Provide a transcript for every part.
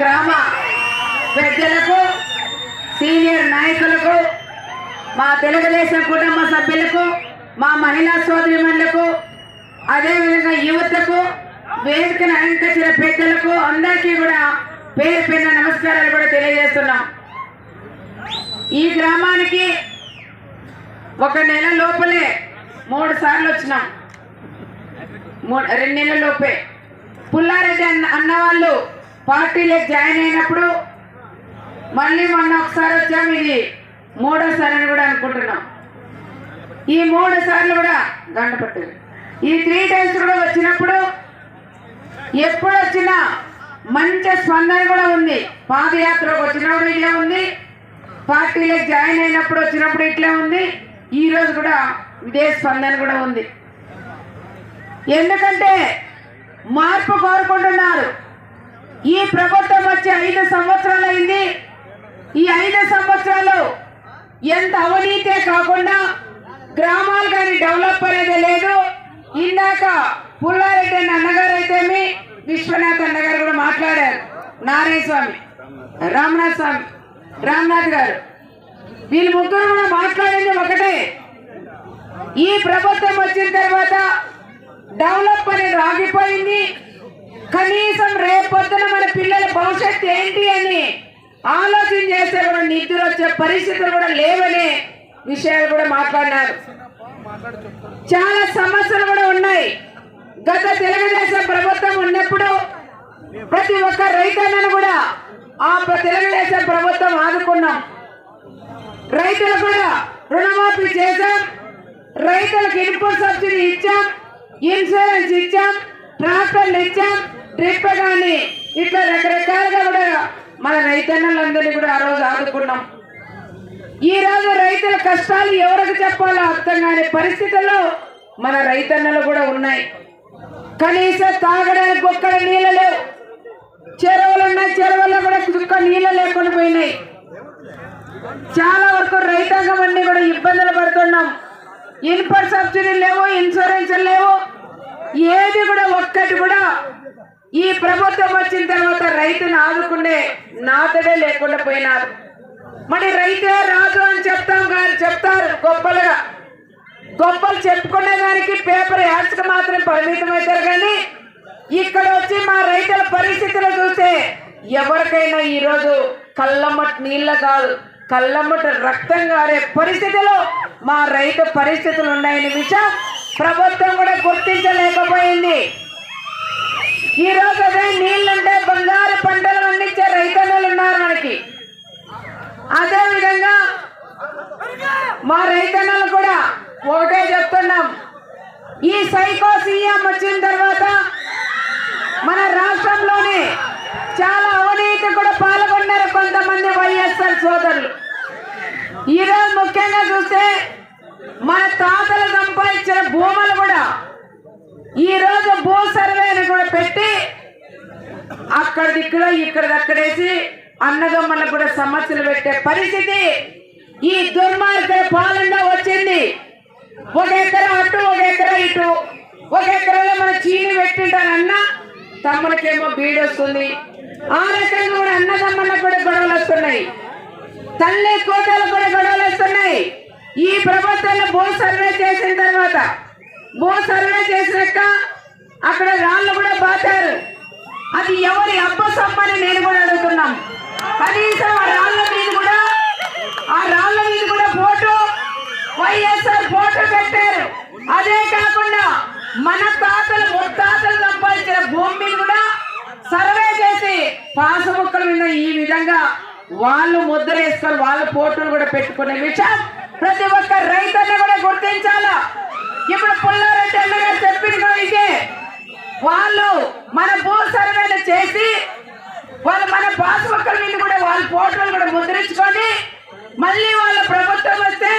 గ్రామ పెద్దలకు సీనియర్ నాయకులకు మా తెలుగుదేశం కుటుంబ సభ్యులకు మా మహిళా సోదరిమణులకు అదేవిధంగా యువతకు వేదికను అలంకరించిన పెద్దలకు అందరికీ కూడా పేరు పేరున నమస్కారాలు కూడా తెలియజేస్తున్నాం. ఈ గ్రామానికి ఒక నెల లోపలే మూడు సార్లు వచ్చినాం. మూడు రెండు నెలల లోపే. పుల్లారెడ్డి అన్న అన్నవాళ్ళు పార్టీలో జాయిన్ అయినప్పుడు మళ్ళీ మొన్న ఒకసారి వచ్చాము ఇది మూడోసారి అని కూడా అనుకుంటున్నాం. ఈ మూడు సార్లు కూడా గంట పట్టింది. ఈ త్రీ టైమ్స్ కూడా వచ్చినప్పుడు ఎప్పుడు వచ్చినా మంచి స్పందన కూడా ఉంది. పాదయాత్రకు వచ్చినప్పుడు ఇట్లే ఉంది. పార్టీలకు జాయిన్ అయినప్పుడు వచ్చినప్పుడు ఇట్లే ఉంది. ఈరోజు కూడా ఇదే స్పందన కూడా ఉంది. ఎందుకంటే మార్పు కోరుకుంటున్నారు. ఈ ప్రభుత్వం వచ్చి ఐదు సంవత్సరాలు అయింది. ఈ ఐదు సంవత్సరాలు ఎంత అవినీతే కాకుండా గ్రామాలు కానీ డెవలప్ అనేది లేదు. ఇందాక పుల్లారెడ్డి అన్న అన్నగారు అయితేమి విశ్వనాథ్ అన్నగారు కూడా మాట్లాడారు. నారాయణ స్వామి రామనాథ్ స్వామి రామ్నాథ్ గారు. వీళ్ళు ముగ్గురు కూడా మాట్లాడింది ఒకటే. ఈ ప్రభుత్వం వచ్చిన తర్వాత డెవలప్ అనేది ఆగిపోయింది. కనీసం రేపొద్దున మన పిల్లల భవిష్యత్తు ఏంటి అని ఆలోచన చేస్తే కూడా నిధులు వచ్చే పరిస్థితులు కూడా లేవనే విషయాలు కూడా మాట్లాడినారు. చాలా సమస్యలు కూడా ఉన్నాయి. గత తెలుగుదేశం ప్రభుత్వం ఉన్నప్పుడు ప్రతి ఒక్క రైతులను కూడా ఆ తెలుగుదేశం ప్రభుత్వం ఆదుకున్నాం. రైతులు కూడా రుణమాఫీ చేశాం. రైతులకు ఇన్పుట్ సబ్సిడీ ఇచ్చాం. ఇన్సూరెన్స్ ఇచ్చాం. ట్రాక్టర్లు ఇచ్చాం. ట్రిప్ కానీ ఇట్లా రకరకాలుగా కూడా మన రైతన్నలందరినీ కూడా ఆ రోజు ఆదుకున్నాం. ఈ రోజు రైతుల కష్టాలు ఎవరికి చెప్పాలో అర్థం కాని పరిస్థితుల్లో మన రైతన్నలు కూడా ఉన్నాయి. కనీసం తాగడానికి ఒక్కడ నీళ్ళు లేవు. చెరువులు ఉన్నాయి చెరువుల్లో కూడా చుక్క నీళ్ళు లేకుండా పోయినాయి. చాలా వరకు రైతాంగం అన్ని కూడా ఇబ్బందులు పడుతున్నాం. ఇన్ఫర్ సబ్సిడీ లేవు ఇన్సూరెన్స్ లేవు. ఏది కూడా ఒక్కటి కూడా ఈ ప్రభుత్వం వచ్చిన తర్వాత రైతును ఆదుకునే నాతడే లేకుండా పోయినారు. మరి రైతే రాజు అని చెప్తాం కానీ చెప్తారు గొప్పలుగా. గొప్పలు చెప్పుకునే దానికి పేపర్ యాడ్స్కి మాత్రం పరిమితం అవుతారు కానీ ఇక్కడ వచ్చి మా రైతుల పరిస్థితులు చూస్తే ఎవరికైనా ఈరోజు కళ్ళమ్మట నీళ్ళ కాదు కళ్ళమ్మట రక్తం గారే పరిస్థితిలో మా రైతు పరిస్థితులు ఉన్నాయని విషయం ప్రభుత్వం కూడా గుర్తించలేకపోయింది. ఈ రోజు అదే నీళ్ళుంటే బంగారు పంటలు పండించే రైతన్నలు ఉన్నారు మనకి. అదే విధంగా మా రైతన్నలు కూడా ఒకటే చెప్తున్నాం. ఈ సైకో సీఎం వచ్చిన తర్వాత మన రాష్ట్రంలోనే చాలా అవినీతి కూడా పాల్గొన్నారు కొంతమంది వైఎస్ఆర్ సోదరులు. ఈరోజు ముఖ్యంగా చూస్తే మన తాతలు సంపాదించిన భూములు కూడా ఈ రోజు భూ సర్వేని కూడా పెట్టి అక్కడ ఇక్కడ ఇక్కడ అక్కడేసి అన్నదమ్ములకు కూడా సమస్యలు పెట్టే పరిస్థితి ఈ దుర్మార్గ పాలన వచ్చింది. ఒక ఎకరం అటు ఒక ఎకరా ఇటు. ఒక ఎకరాలో మనం చీని పెట్టింటానన్నా తమ్ములకేమో బీడు వస్తుంది. ఆ రకంగా కూడా అన్నదమ్ములకు కూడా గొడవలు వస్తున్నాయి. తల్లి కోటలు కూడా గొడవలు వస్తున్నాయి. ఈ ప్రభుత్వంలో భూ సర్వే చేసిన తర్వాత భూ సర్వే చేసినాక అక్కడ రాళ్ళు కూడా బాతారు అది ఎవరి అబ్బ సొమ్మని నేను కూడా అడుగుతున్నాం కనీసం ఆ రాళ్ళ మీద కూడా ఆ రాళ్ళ మీద కూడా ఫోటో వైఎస్ఆర్ ఫోటో పెట్టారు. అదే కాకుండా మన తాతలు ముత్తాతలు సంపాదించిన భూమి మీద కూడా సర్వే చేసి పాసముక్కల మీద ఈ విధంగా వాళ్ళు ముద్ర వేసుకొని వాళ్ళ ఫోటోలు కూడా పెట్టుకునే విషయం ప్రతి ఒక్క రైతుని కూడా గుర్తించాలా? ఇప్పుడు పుల్లారెడ్డి అన్నగారు చెప్పింది ఇదే వాళ్ళు మన భూ సర్వేలు చేసి వాళ్ళు మన పాస్బుక్ల మీద కూడా వాళ్ళ ఫోటోలు కూడా ముద్రించుకొని మళ్ళీ వాళ్ళ ప్రభుత్వం వస్తే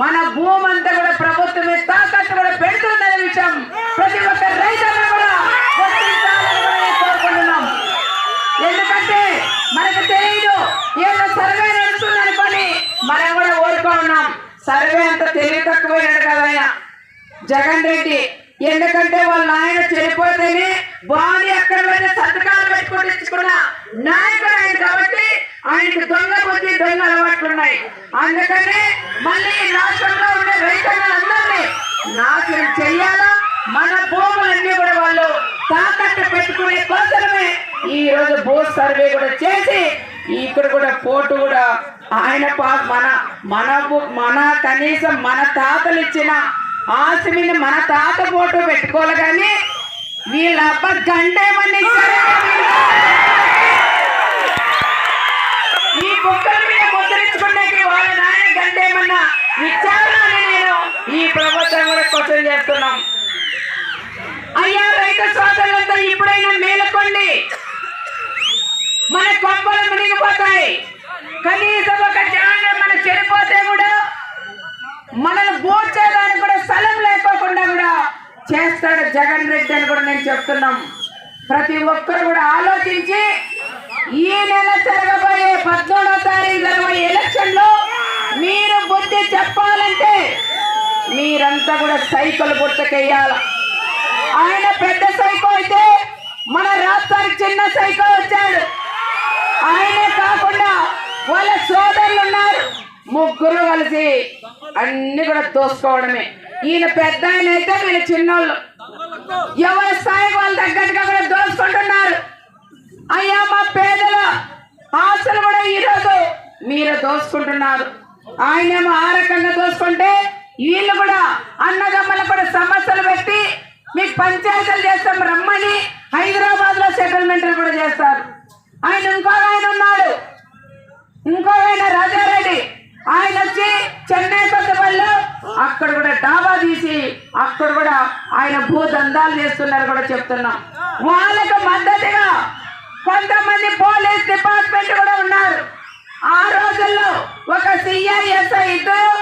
మన భూమి అంతా కూడా ప్రభుత్వమే తాకట్టు కూడా పెడుతుందనే విషయం ప్రతి ఒక్క రైతన్న కూడా గుర్తించాలని కూడా కోరుకుంటున్నాం. ఎందుకంటే మనకు తెలియదు ఏదో సర్వే నడుస్తుందని పని. మనం కూడా ఊరుకున్నాం సర్వే అంత తెలివి తక్కువైనాడు కదా ఆయన. జగన్ రెడ్డి. ఎందుకంటే వాళ్ళ నాయన చనిపోతేనే బాడీ అక్కడ పోయిన సంతకాలు పెట్టుకుని ఇచ్చుకున్న నాయకుడు ఆయన కాబట్టి ఆయనకి దొంగ బుద్ధి దొంగ అలవాట్లు ఉన్నాయి. అందుకనే మళ్ళీ రాష్ట్రంలో ఉండే రైతన్నలందరినీ నాశనం చెయ్యాలా మన భూములన్నీ కూడా వాళ్ళు తాకట్టు పెట్టుకునే కోసమే ఈ రోజు భూ సర్వే కూడా చేసి ఇక్కడ కూడా ఫోటో కూడా ఆయన పా- మన మన మన కనీసం మన తాతలు ఇచ్చిన ఆస్తి మీద మన తాత ఫోటో పెట్టుకోవాలి కానీ వీళ్ళ అబ్బ గంటేమని ఈ బుక్కల మీద ముద్రించుకునేకి వాళ్ళ నాయన గంటేమన్నా ఇచ్చారా నేను ఈ ప్రభుత్వం కూడా క్వశ్చన్ చేస్తున్నాం. అయ్యా రైతు సోదరులంతా ఇప్పుడైనా మేలుకోండి. మన కొంపలు మునిగిపోతాయి. కనీసం ఒక జాగా మనం చనిపోతే కూడా మనల్ని బోర్చేయడానికి కూడా స్థలం లేకోకుండా కూడా చేస్తాడు జగన్ రెడ్డి అని కూడా నేను చెప్తున్నాం. ప్రతి ఒక్కరు కూడా ఆలోచించి ఈ నెల జరగబోయే పద్మూడవ తారీఖు జరగబోయే ఎలక్షన్లో మీరు బుద్ధి చెప్పాలంటే మీరంతా కూడా సైకిల్ గుర్తకెయ్యాల. ఆయన పెద్ద సైకో అయితే మన రాష్ట్రానికి చిన్న సైకో వచ్చాడు. ఆయనే కాకుండా వాళ్ళ సోదరులు ఉన్నారు. ముగ్గురు కలిసి అన్ని కూడా దోసుకోవడమే. ఈయన పెద్ద ఆయన అయితే వీళ్ళు చిన్నోళ్ళు. ఎవరి స్థాయి వాళ్ళ తగ్గట్టుగా కూడా దోసుకుంటున్నారు. అయ్యా మా పేదల ఆశలు కూడా ఈరోజు మీరు దోసుకుంటున్నారు. ఆయనేమో ఆ రకంగా దోసుకుంటే వీళ్ళు కూడా అన్నదమ్మలు కూడా సమస్యలు పెట్టి మీకు పంచాయతీలు చేస్తాం రమ్మని హైదరాబాద్లో సెటిల్మెంట్ కూడా చేస్తారు ఆయన ఇంకో ఆయన ఉన్నాడు ఇంకో ఆయన రాజారెడ్డి ఆయన వచ్చి చెన్నై కొత్తపల్లిలో అక్కడ కూడా డాబా తీసి అక్కడ కూడా ఆయన భూ దందాలు చేస్తున్నారు కూడా చెప్తున్నాం. వాళ్ళకు మద్దతుగా కొంతమంది పోలీస్ డిపార్ట్మెంట్ కూడా ఉన్నారు. ఆ రోజుల్లో ఒక సిఐఎస్ఐ ఇద్దరు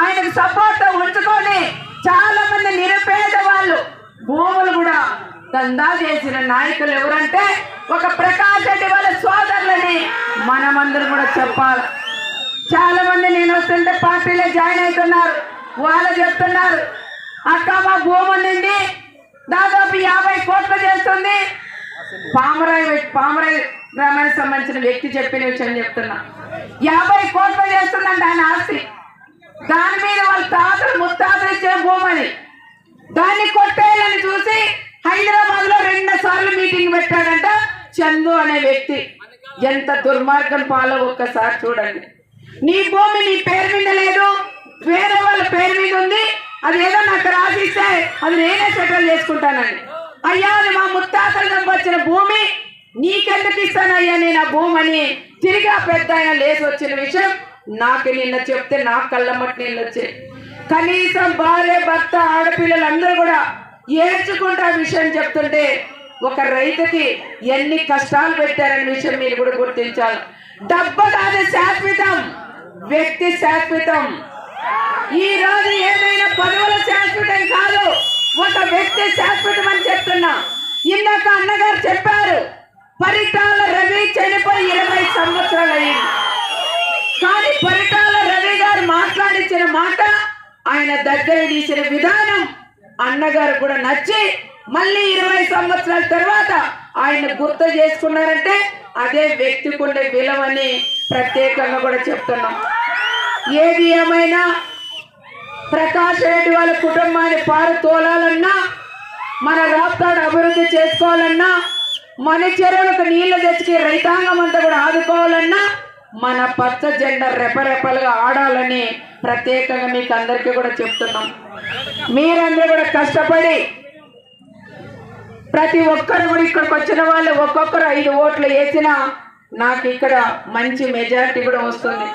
ఆయనకు సపోర్ట్ ఉంచుకొని చాలా మంది నిరుపేద వాళ్ళు భూములు కూడా దందా చేసిన నాయకులు ఎవరంటే ఒక ప్రకాష్ రెడ్డి వాళ్ళ సోదరులని మనమందరం కూడా చెప్పాలి. చాలా మంది నేను వస్తుంటే పార్టీలో జాయిన్ అవుతున్నారు. వాళ్ళు చెప్తున్నారు అక్క మా భూమి నుండి దాదాపు యాభై కోట్లు చేస్తుంది. పామరాయి పామరాయ్ పామరాయి గ్రామానికి సంబంధించిన వ్యక్తి చెప్పిన విషయం చెప్తున్నా. యాభై కోట్లు చేస్తుందంట ఆయన ఆస్తి. దాని మీద వాళ్ళ తాతలు ముత్తాతలు ఇచ్చిన భూమి దాన్ని కొట్టేయాలని చూసి హైదరాబాద్లో రెండు సార్లు మీటింగ్ పెట్టాడంట చందు అనే వ్యక్తి. ఎంత దుర్మార్గం పాలో ఒక్కసారి చూడండి. నీ భూమి నీ పేరు మీద లేదు వేరే వాళ్ళ పేరు మీద ఉంది అది ఏదో నాకు రాసిస్తే అది నేనే సెటిల్ చేసుకుంటానని. అయ్యా అది మా ముత్తాతల వచ్చిన భూమి. నీకెందుకు ఇస్తానయ్యా నేను ఆ భూమని? తిరిగి ఆ పెద్ద ఆయన లేచి వచ్చిన విషయం నాకు నిన్న చెప్తే నాకు కళ్ళమ్మటి నీళ్ళు వచ్చాయి కనీసం భార్య భర్త ఆడపిల్లలు అందరూ కూడా ఏడ్చుకుంటూ ఆ విషయం చెప్తుంటే ఒక రైతుకి ఎన్ని కష్టాలు పెట్టారనే విషయం మీరు కూడా గుర్తించాలి. డబ్బు కాదు శాశ్వతం. వ్యక్తి శాశ్వతం. ఈ రోజు ఏదైనా పదవులు శాశ్వతం కాదు. ఒక వ్యక్తి శాశ్వతం అని చెప్తున్నా. ఇందాక అన్నగారు చెప్పారు పరిటాల రవి చనిపోయి ఇరవై సంవత్సరాలు అయింది. కానీ పరిటాల రవి గారు మాట్లాడించిన మాట ఆయన దగ్గర తీసిన విధానం అన్నగారు కూడా నచ్చి మళ్ళీ ఇరవై సంవత్సరాల తర్వాత ఆయన గుర్తు చేసుకున్నారంటే అదే వ్యక్తికి ఉండే విలువని ప్రత్యేకంగా కూడా చెప్తున్నాం. ఏది ఏమైనా ప్రకాష్ రెడ్డి వాళ్ళ కుటుంబాన్ని పారు తోలాలన్నా మన రాష్ట్రాన్ని అభివృద్ధి చేసుకోవాలన్నా మన చెరువులకు నీళ్ళు తెచ్చి రైతాంగం అంతా కూడా ఆదుకోవాలన్నా మన పచ్చ జెండా రెపరెపలుగా ఆడాలని ప్రత్యేకంగా మీకు అందరికీ కూడా చెప్తున్నాం. మీరందరూ కూడా కష్టపడి ప్రతి ఒక్కరు కూడా ఇక్కడికి వచ్చిన వాళ్ళు ఒక్కొక్కరు ఐదు ఓట్లు వేసినా నాకు ఇక్కడ మంచి మెజారిటీ కూడా వస్తుంది.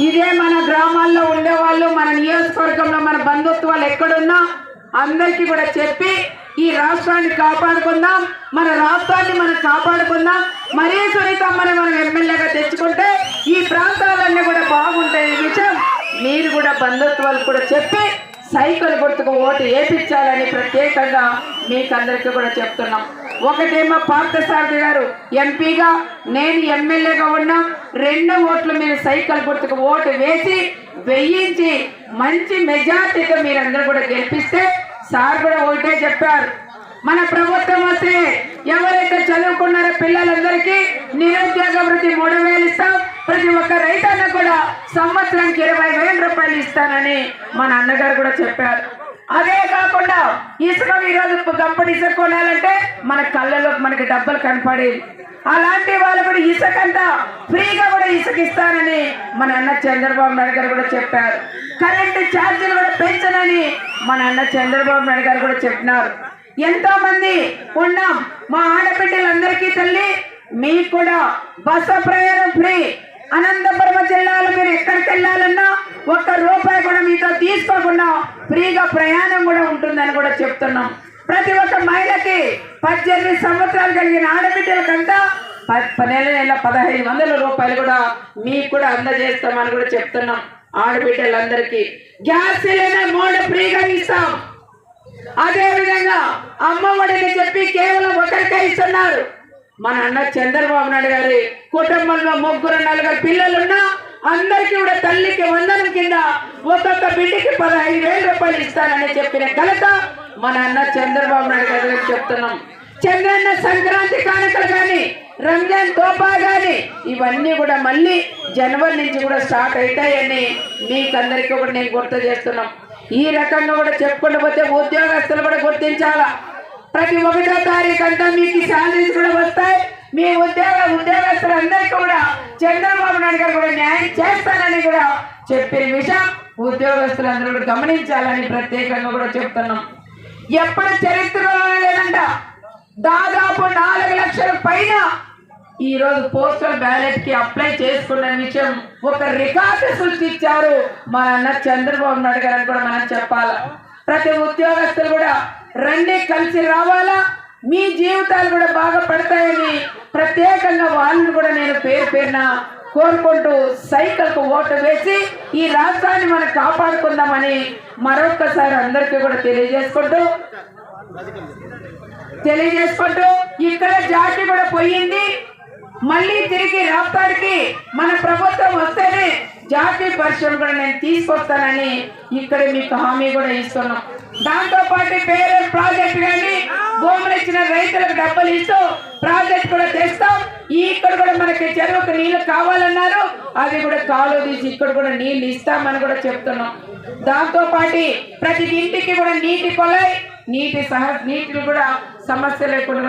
ఇదే మన గ్రామాల్లో ఉండేవాళ్ళు మన నియోజకవర్గంలో మన బంధుత్వాలు ఎక్కడున్నా అందరికీ కూడా చెప్పి ఈ రాష్ట్రాన్ని కాపాడుకుందాం మన రాష్ట్రాన్ని మనం కాపాడుకుందాం. మరీ సునీతమ్మని మనం ఎమ్మెల్యేగా తెచ్చుకుంటే ఈ ప్రాంతాలన్నీ కూడా బాగుంటాయి విషయం మీరు కూడా బంధుత్వాలు కూడా చెప్పి సైకిల్ గుర్తుకు ఓటు వేపించాలని ప్రత్యేకంగా మీకు అందరికీ కూడా చెప్తున్నాం. ఒకటేమో పార్థసారథి గారు ఎంపీగా నేను ఎమ్మెల్యేగా ఉన్నాం రెండు ఓట్లు మీరు సైకిల్ గుర్తుకు ఓటు వేసి వెయ్యించి మంచి మెజార్టీగా మీరందరూ కూడా గెలిపిస్తే సార్ కూడా ఒకటే చెప్పారు. మన ప్రభుత్వం వస్తే ఎవరైతే చదువుకున్నారో పిల్లలందరికీ నిరుద్యోగ వృత్తి మూడు వేలు ఇస్తాం. ప్రతి ఒక్క రైతన్న కూడా సంవత్సరానికి ఇరవై వేల రూపాయలు ఇస్తానని మన అన్నగారు కూడా చెప్పారు. అదే కాకుండా ఇసుక ఈరోజు గంపడి ఇసుక కొనాలంటే మన కళ్ళలో మనకి డబ్బులు కనపడేది అలాంటి వాళ్ళు కూడా ఇసుకంతా ఫ్రీగా కూడా ఇసుకిస్తానని మన అన్న చంద్రబాబు నాయుడు గారు కూడా చెప్పారు. కరెంటు ఛార్జీలు కూడా పెంచనని మన అన్న చంద్రబాబు నాయుడు గారు కూడా చెప్పినారు. ఎంతో మంది ఉన్నాం. మా ఆడబిడ్డలందరికీ తల్లి మీకు కూడా బస్సు ప్రయాణం ఫ్రీ. అనంతపురం జిల్లాలో మీరు ఎక్కడికి వెళ్ళాలన్నా ఒక్క రూపాయి కూడా మీతో తీసుకోకుండా ఫ్రీగా ప్రయాణం కూడా ఉంటుందని కూడా చెప్తున్నాం. ప్రతి ఒక్క మహిళకి పద్దెనిమిది సంవత్సరాలు కలిగిన ఆడబిడ్డలకంతా ప- నెల నెల పదహైదు వందల రూపాయలు కూడా మీకు కూడా అందజేస్తామని కూడా చెప్తున్నాం ఆడబిడ్డలందరికీ. గ్యాస్ సిలిండర్ మూడు ఫ్రీగా ఇస్తాం. అదే విధంగా అమ్మఒడిని చెప్పి కేవలం ఒకరికే ఇస్తున్నారు. మన అన్న చంద్రబాబు నాయుడు గారి కుటుంబంలో ముగ్గురు నలుగురు పిల్లలున్నా అందరికీ కూడా తల్లికి వందనం కింద ఒక్కొక్క బిడ్డకి పదహైదు వేల రూపాయలు ఇస్తానని చెప్పిన ఘనత మన అన్న చంద్రబాబు నాయుడు గారు చెప్తున్నాం. చంద్రన్న సంక్రాంతి కానుకలు కానీ రంజాన్ తోపా కానీ ఇవన్నీ కూడా మళ్ళీ జనవరి నుంచి కూడా స్టార్ట్ అవుతాయని మీకందరికీ కూడా నేను గుర్తు చేస్తున్నాం. ఈ రకంగా కూడా చెప్పుకుంటూ పోతే ఉద్యోగస్తులు కూడా గుర్తించాలా? ప్రతి ఒకటో తారీఖు అంతా మీకు శాలరీస్ కూడా వస్తాయి. మీ ఉద్యోగ ఉద్యోగస్తులు అందరికీ కూడా చంద్రబాబు నాయుడు గారు కూడా న్యాయం చేస్తానని కూడా చెప్పిన విషయం ఉద్యోగస్తులందరూ కూడా గమనించాలని ప్రత్యేకంగా కూడా చెప్తున్నాం. ఎప్పుడు చరిత్రలో లేదంట? దాదాపు నాలుగు లక్షల పైన ఈరోజు పోస్టల్ బ్యాలెట్కి అప్లై చేసుకున్న విషయం ఒక రికార్డు సృష్టించారు మా అన్న చంద్రబాబు నాయుడు గారు అని కూడా మనం చెప్పాలా. ప్రతి ఉద్యోగస్తులు కూడా రండి కలిసి రావాలా? మీ జీవితాలు కూడా బాగా పడతాయని ప్రత్యేకంగా వాళ్ళని కూడా నేను పేరు పేరున కోరుకుంటూ సైకిల్కు ఓటు వేసి ఈ రాష్ట్రాన్ని మనం కాపాడుకుందామని మరొక్కసారి అందరికీ కూడా తెలియజేసుకుంటూ తెలియజేసుకుంటూ ఇక్కడ జాతి కూడా పోయింది. మళ్ళీ తిరిగి రాష్ట్రానికి మన ప్రభుత్వం వస్తేనే జాతీయ పరిశ్రమ కూడా నేను తీసుకొస్తానని ఇక్కడ మీకు హామీ కూడా ఇస్తున్నాం. దాంతో పాటు పేరు ప్రాజెక్ట్ కానీ భూములు ఇచ్చిన రైతులకు డబ్బులు ఇస్తూ ప్రాజెక్ట్ కూడా తెస్తాం. ఇక్కడ కూడా మనకి చెరువుకు నీళ్ళు కావాలన్నారు. అది కూడా కాలు తీసి ఇక్కడ కూడా నీళ్ళు ఇస్తామని కూడా చెప్తున్నాం. దాంతో పాటు ప్రతి ఇంటికి కూడా నీటి కొలై నీటి సహ నీటిని కూడా సమస్య లేకుండా